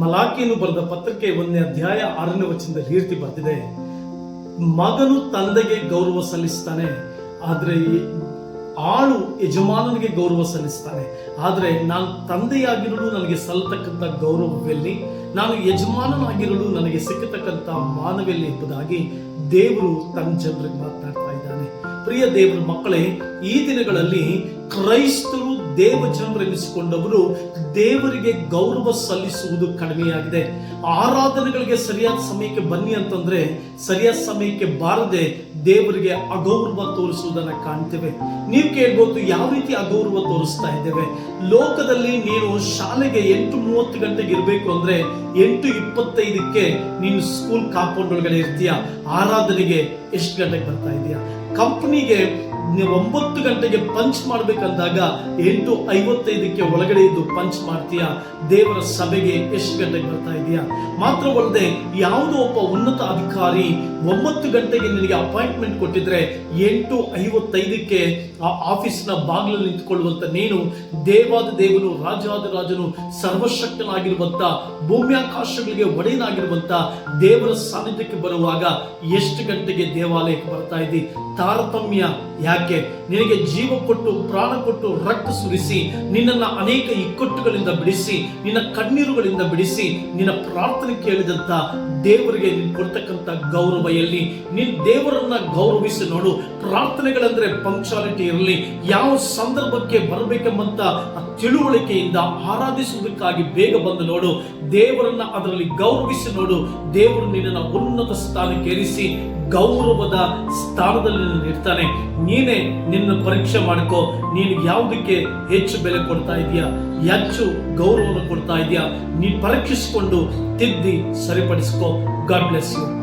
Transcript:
ಮಲಾಕಿಯನ್ನು ಬರೆದ ಪತ್ರಕ್ಕೆ ಒಂದನೇ ಅಧ್ಯಾಯ ಆರನೇ ವಚನದಲ್ಲಿ ಬರ್ತಿದೆ. ಮಗನು ತಂದೆಗೆ ಗೌರವ ಸಲ್ಲಿಸ್ತಾನೆ, ಆದ್ರೆ ಆಳು ಯಜಮಾನನಿಗೆ ಗೌರವ ಸಲ್ಲಿಸ್ತಾನೆ. ಆದ್ರೆ ನಾನು ತಂದೆಯಾಗಿರಲು ನನಗೆ ಸಲ್ಲತಕ್ಕಂಥ ಗೌರವವೆಲ್ಲಿ? ನಾನು ಯಜಮಾನನಾಗಿರಲು ನನಗೆ ಸಿಕ್ಕತಕ್ಕಂಥ ಮಾನವೆಲ್ಲಿ ಎಂಬುದಾಗಿ ದೇವರು ತನ್ನ ಜನರಿಗೆ ಮಾತನಾಡ್ತಾ ಇದ್ದಾನೆ. ಪ್ರಿಯ ದೇವರ ಮಕ್ಕಳೇ, ಈ ದಿನಗಳಲ್ಲಿ ಕ್ರೈಸ್ತರು ದೇವ ಜನರೆನಿಸಿಕೊಂಡವರು ದೇವರಿಗೆ ಗೌರವ ಸಲ್ಲಿಸುವುದು ಕಡಿಮೆಯಾಗಿದೆ. ಆರಾಧನೆಗಳಿಗೆ ಸರಿಯಾದ ಸಮಯಕ್ಕೆ ಬನ್ನಿ ಅಂತಂದ್ರೆ ಸರಿಯಾದ ಸಮಯಕ್ಕೆ ಬಾರದೆ ದೇವರಿಗೆ ಅಗೌರವ ತೋರಿಸುವುದನ್ನ ಕಾಣ್ತೇವೆ. ನೀವು ಕೇಳ್ಬೋದು ಯಾವ ರೀತಿ ಅಗೌರವ ತೋರಿಸ್ತಾ ಇದ್ದೇವೆ. ಲೋಕದಲ್ಲಿ ನೀನು ಶಾಲೆಗೆ ಎಂಟು ಮೂವತ್ತು ಗಂಟೆಗೆ ಇರಬೇಕು ಅಂದ್ರೆ ಎಂಟು ಇಪ್ಪತ್ತೈದಕ್ಕೆ ನೀನು ಸ್ಕೂಲ್ ಕಾಂಪೌಂಡ್ ಒಳಗಡೆ ಇರ್ತೀಯ? ಆರಾಧನೆಗೆ ಎಷ್ಟು ಗಂಟೆಗೆ ಬರ್ತಾ ಇದೀಯ? ಕಂಪನಿಗೆ ಒಂಬತ್ತು ಗಂಟೆಗೆ ಪಂಚ್ ಮಾಡ್ಬೇಕಂದಾಗ ಎಂಟು ಐವತ್ತೈದಕ್ಕೆ ಒಳಗಡೆ ಇದ್ದು ಪಂಚ್ ಮಾಡ್ತೀಯ? ದೇವರ ಸಭೆಗೆ ಎಷ್ಟು ಗಂಟೆಗೆ ಬರ್ತಾ ಇದೆಯಾ? ಮಾತ್ರವಲ್ಲದೆ ಯಾವುದೋ ಒಬ್ಬ ಉನ್ನತ ಅಧಿಕಾರಿ ಒಂಬತ್ತು ಗಂಟೆಗೆ ನಿನಗೆ ಅಪಾಯಿಂಟ್ಮೆಂಟ್ ಕೊಟ್ಟಿದ್ರೆ ಎಂಟು ಐವತ್ತೈದಕ್ಕೆ ಆ ಆಫೀಸ್ನ ಬಾಗಿಲಲ್ಲಿ ನಿಂತ್ಕೊಳ್ಳುವಂತ ನೀನು ದೇವಾದ ದೇವನು, ರಾಜಾದ ರಾಜನು, ಸರ್ವಶಕ್ತನಾಗಿರುವಂತ, ಭೂಮ್ಯಾಕಾಶಗಳಿಗೆ ಒಡೆಯನಾಗಿರುವಂತ ದೇವರ ಸಾನ್ನಿಧ್ಯಕ್ಕೆ ಬರುವಾಗ ಎಷ್ಟು ಗಂಟೆಗೆ ದೇವಾಲಯಕ್ಕೆ ಬರ್ತಾ ಇದ್ದೀ? ತಾರತಮ್ಯ ಯಾಕೆ? ನಿನಗೆ ಜೀವ ಕೊಟ್ಟು, ಪ್ರಾಣ ಕೊಟ್ಟು ರಕ್ತ ಸುರಿಸಿ, ನಿನ್ನನ್ನ ಅನೇಕ ಇಕ್ಕಟ್ಟುಗಳಿಂದ ಬಿಡಿಸಿ, ನಿನ್ನ ಕಣ್ಣೀರುಗಳಿಂದ ಬಿಡಿಸಿ, ನಿನ್ನ ಪ್ರಾರ್ಥನೆ ಕೇಳಿದಂತ ದೇವರಿಗೆ ನೀನು ಕೊಡ್ತಕ್ಕಂಥ ಗೌರವ ಎಲ್ಲಿ ನೀನ್ ದೇವರನ್ನ ಗೌರವಿಸಿ ನೋಡು. ಪ್ರಾರ್ಥನೆಗಳಂದ್ರೆ ಪಂಕ್ಚುಯಾಲಿಟಿ ಇರಲಿ. ಯಾವ ಸಂದರ್ಭಕ್ಕೆ ಬರಬೇಕೆಂಬಂತ ತಿಳುವಳಿಕೆಯಿಂದ ಆರಾಧಿಸುವುದಕ್ಕಾಗಿ ಬೇಗ ಬಂದು ನೋಡು. ದೇವರನ್ನ ಅದರಲ್ಲಿ ಗೌರವಿಸಿ ನೋಡು. ದೇವರು ನಿನ್ನನ್ನು ಉನ್ನತ ಸ್ಥಾನಕ್ಕೆ ಏರಿಸಿ ಗೌರವದ ಸ್ಥಾನದಲ್ಲಿ ನಿನ್ನ ಇರ್ತಾನೆ. ನೀನೇ ನಿನ್ನ ಪರೀಕ್ಷೆ ಮಾಡ್ಕೋ. ನೀನು ಯಾವುದಕ್ಕೆ ಹೆಚ್ಚು ಬೆಲೆ ಕೊಡ್ತಾ ಇದೀಯಾ? ಹೆಚ್ಚು ಗೌರವವನ್ನು ಕೊಡ್ತಾ ಇದೀಯಾ? ನೀನು ಪರೀಕ್ಷಿಸಿಕೊಂಡು ತಿದ್ದಿ ಸರಿಪಡಿಸ್ಕೋ. God bless you